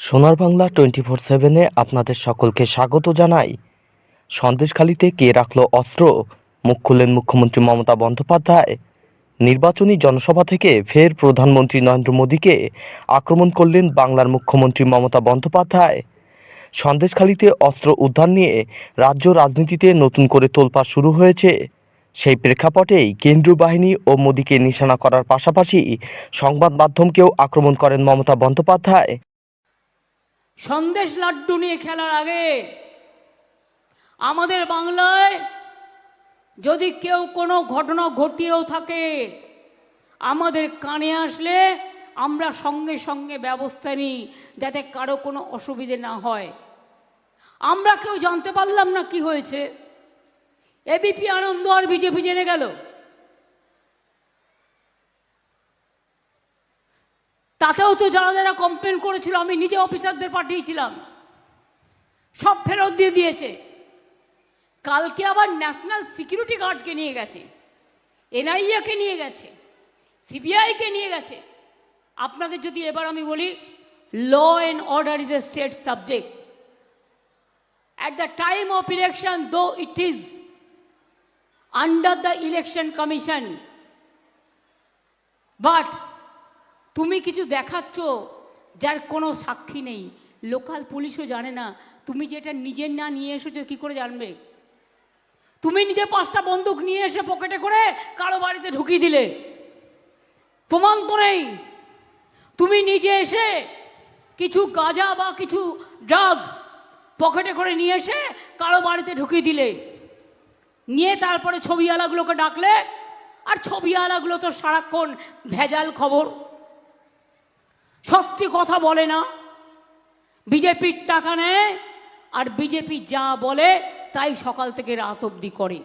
সোনার Bangla twenty four সেভেনে আপনাদের সকলকে স্বাগত জানাই। সন্দেশখালিতে কে রাখল অস্ত্র? মুখ খুললেন মুখ্যমন্ত্রী মমতা বন্দ্যোপাধ্যায়। নির্বাচনী জনসভা থেকে ফের প্রধানমন্ত্রী নরেন্দ্র মোদীকে আক্রমণ করলেন বাংলার মুখ্যমন্ত্রী মমতা বন্দ্যোপাধ্যায়। সন্দেশখালিতে অস্ত্র উদ্ধার নিয়ে রাজ্য রাজনীতিতে নতুন করে তোলপাড় শুরু হয়েছে। সেই প্রেক্ষাপটেই কেন্দ্রীয় বাহিনী ও মোদীকে নিশানা করার পাশাপাশি সংবাদ মাধ্যমকেও আক্রমণ করেন মমতা বন্দ্যোপাধ্যায়। সন্দেশ লাড্ডু নিয়ে খেলার আগে আমাদের বাংলায় যদি কেউ কোনো ঘটনা ঘটিয়েও থাকে, আমাদের কানে আসলে আমরা সঙ্গে সঙ্গে ব্যবস্থা নিই যাতে কারও কোনো অসুবিধে না হয়। আমরা কেউ জানতে পারলাম না কি হয়েছে। এবিপি আনন্দ আর বিজেপি জেনে গেল। তাতেও তো যারা যারা কমপ্লেন করেছিল, আমি নিজে অফিসারদের পাঠিয়েছিলাম। সব ফেরত দিয়ে দিয়েছে। কালকে আবার ন্যাশনাল সিকিউরিটি গার্ডকে নিয়ে গেছে। এনআইএকে নিয়ে গেছে। সিবিআইকে নিয়ে গেছে। আপনাদের যদি এবার আমি বলি law and order is a state subject at the time of election though it is under the election commission but তুমি কিছু দেখাচ্ছ যার কোনো সাক্ষী নেই। লোকাল পুলিশও জানে না। তুমি যেটা নিজের না নিয়ে এসেছ, কি করে জানবে? তুমি নিজে পাঁচটা বন্দুক নিয়ে এসে পকেটে করে কারও বাড়িতে ঢুকিয়ে দিলে। প্রমাণ তো নেই। তুমি নিজে এসে কিছু গাঁজা বা কিছু ড্রাগ পকেটে করে নিয়ে এসে কারও বাড়িতে ঢুকিয়ে দিলে। নিয়ে তারপরে ছবিওয়ালাগুলোকে ডাকলে, আর ছবিওয়ালাগুলো তো সারাক্ষণ ভেজাল খবর। সত্যি কথা বলে না। বিজেপির টাকা নেয় আর বিজেপি যা বলে, তাই সকাল থেকে রাত অবধি করে।